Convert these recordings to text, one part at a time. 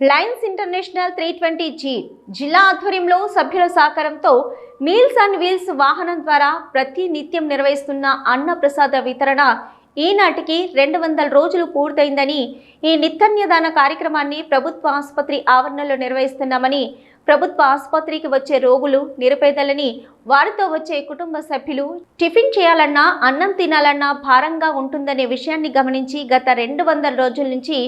Lions International three twenty G జిల్లా ఆధ్వర్యంలో సభ్యుల సహకారంతో మీల్స్ అండ్ వీల్స్ వాహనం ద్వారా ప్రతి నిత్యం నిర్వహిస్తున్న అన్న ప్రసాద వితరణ ఈనాటికి రెండు వందల రోజులు పూర్తయిందని ఈ నిత్యన్యదాన కార్యక్రమాన్ని ప్రభుత్వ ఆసుపత్రి ఆవరణలో నిర్వహిస్తున్నామని ప్రభుత్వ ఆసుపత్రికి వచ్చే రోగులు నిరుపేదలని వారితో వచ్చే కుటుంబ సభ్యులు టిఫిన్ చేయాలన్నా అన్నం తినాలన్నా భారంగా ఉంటుందనే విషయాన్ని గమనించి గత రెండు వందల రోజుల నుంచి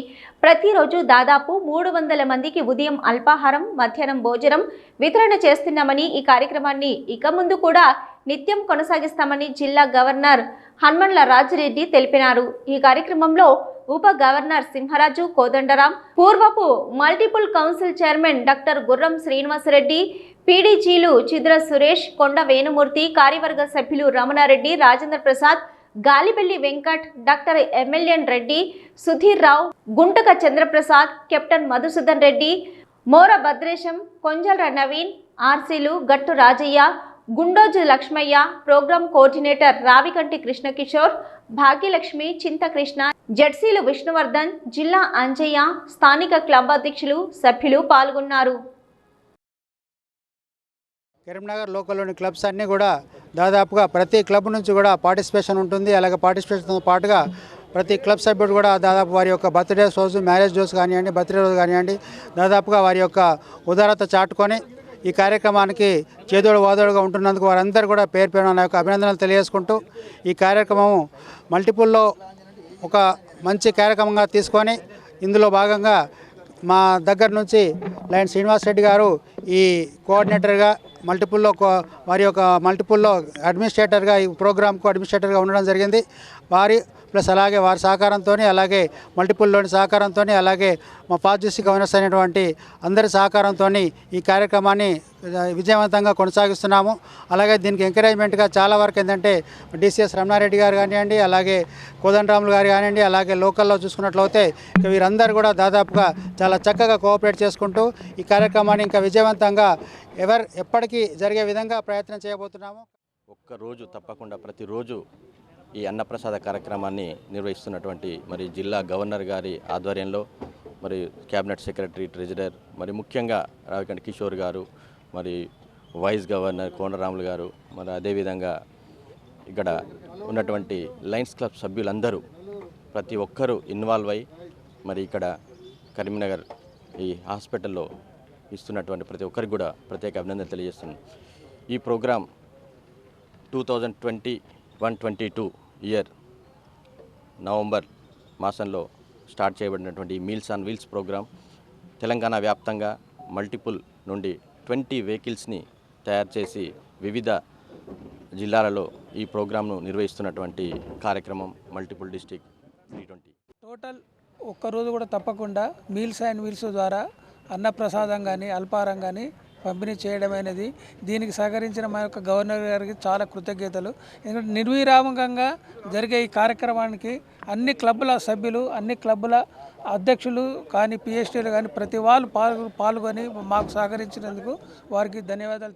ప్రతిరోజు దాదాపు మూడు వందల మందికి ఉదయం అల్పాహారం మధ్యాహ్నం భోజనం వితరణ చేస్తున్నామని ఈ కార్యక్రమాన్ని ఇక ముందు కూడా నిత్యం కొనసాగిస్తామని జిల్లా గవర్నర్ హన్మన్ల రాజిరెడ్డి తెలిపినారు. ఈ కార్యక్రమంలో ఉప గవర్నర్ సింహరాజు కోదండరాం పూర్వపు మల్టిపుల్ కౌన్సిల్ చైర్మన్ డాక్టర్ గుర్రం శ్రీనివాసరెడ్డి పీడీజీలు చిద్ర సురేష్ కొండ వేణుమూర్తి కార్యవర్గ సభ్యులు Ramanareddy Rajendra Prasad Galibelli Venkat doctor MLN Reddy Sudheer Rao Guntaka Chandraprasad captain Madhusudan Reddy Mora Bhadresham Konjala Naveen ఆర్సీలు Gattu Rajaiah Gundoju Lakshmaiah programme coordinator Ravikanti Krishnakishore Bhagyalakshmi చింతకృష్ణ జెడ్సీలు విష్ణువర్ధన్ జిల్లా అంజయ్య స్థానిక క్లబ్ అధ్యక్షులు సభ్యులు పాల్గొన్నారు. కరీంనగర్ లోకల్లోని క్లబ్స్ అన్నీ కూడా దాదాపుగా ప్రతి క్లబ్ నుంచి కూడా పార్టిసిపేషన్ ఉంటుంది. అలాగే పార్టిసిపేషన్తో పాటుగా ప్రతి క్లబ్ సభ్యుడు కూడా దాదాపు వారి యొక్క బర్త్డే రోజు మ్యారేజ్ రోజు కానివ్వండి బర్త్డే రోజు కానివ్వండి దాదాపుగా వారి యొక్క ఉదారత చాటుకొని ఈ కార్యక్రమానికి చేదోడు వాదోడుగా ఉంటున్నందుకు వారందరూ కూడా పేరు పేరు నా యొక్క అభినందనలు తెలియజేసుకుంటూ ఈ కార్యక్రమం మల్టిపుల్లో ఒక మంచి కార్యక్రమంగా తీసుకొని ఇందులో భాగంగా మా దగ్గర నుంచి లైన్ శ్రీనివాస్ రెడ్డి గారు ఈ కోఆర్డినేటర్గా మల్టిపుల్లో వారి యొక్క మల్టిపుల్లో అడ్మినిస్ట్రేటర్గా ఈ ప్రోగ్రామ్కు అడ్మినిస్ట్రేటర్గా ఉండడం జరిగింది. వారి ప్లస్ అలాగే వారి సహకారంతో అలాగే మల్టిపుల్లోని సహకారంతో అలాగే మా పాజిటివ్ గవర్నర్స్ అయినటువంటి అందరి సహకారంతో ఈ కార్యక్రమాన్ని విజయవంతంగా కొనసాగిస్తున్నాము. అలాగే దీనికి ఎంకరేజ్మెంట్గా చాలా వరకు ఏంటంటే డిసిఎస్ రమణారెడ్డి గారు కానివ్వండి అలాగే కోదండరాములు గారు కానివ్వండి అలాగే లోకల్లో చూసుకున్నట్లయితే వీరందరూ కూడా దాదాపుగా చాలా చక్కగా కోఆపరేట్ చేసుకుంటూ ఈ కార్యక్రమాన్ని ఇంకా విజయవంతంగా ఎవరు ఎప్పటికీ జరిగే విధంగా ప్రయత్నం చేయబోతున్నాము. ఒక్కరోజు తప్పకుండా ప్రతిరోజు ఈ అన్నప్రసాద కార్యక్రమాన్ని నిర్వహిస్తున్నటువంటి మరి జిల్లా గవర్నర్ గారి ఆధ్వర్యంలో మరి క్యాబినెట్ సెక్రటరీ ట్రెజరర్ మరి ముఖ్యంగా రావికండ్ కిషోర్ గారు మరి వైస్ గవర్నర్ కోనరాములు గారు మరి అదేవిధంగా ఇక్కడ ఉన్నటువంటి లయన్స్ క్లబ్ సభ్యులందరూ ప్రతి ఒక్కరూ ఇన్వాల్వ్ అయ్యి మరి ఇక్కడ కరీంనగర్ ఈ హాస్పిటల్లో ఇస్తున్నటువంటి ప్రతి ఒక్కరికి కూడా ప్రత్యేక అభినందన తెలియజేస్తున్నాను. ఈ programme two thousand twenty one twenty two year November మాసంలో స్టార్ట్ చేయబడినటువంటి meals on wheels programme Telangana వ్యాప్తంగా మల్టిపుల్ నుండి ట్వంటీ వెహికల్స్ని తయారు చేసి వివిధ జిల్లాలలో ఈ ప్రోగ్రాంను నిర్వహిస్తున్నటువంటి కార్యక్రమం multiple district three twenty. Total ఒక్కరోజు కూడా తప్పకుండా మీల్స్ అండ్ మీల్స్ ద్వారా అన్నప్రసాదం కానీ అల్పారం కానీ పంపిణీ చేయడం అనేది దీనికి సహకరించిన మా యొక్క గవర్నర్ గారికి చాలా కృతజ్ఞతలు. ఎందుకంటే నిర్విరామకంగా జరిగే ఈ కార్యక్రమానికి అన్ని క్లబ్బుల సభ్యులు అన్ని క్లబ్బుల అధ్యక్షులు కానీ పిహెచ్డీలు కానీ ప్రతి వాళ్ళు పాల్గొ పాల్గొని మాకు సహకరించినందుకు వారికి ధన్యవాదాలు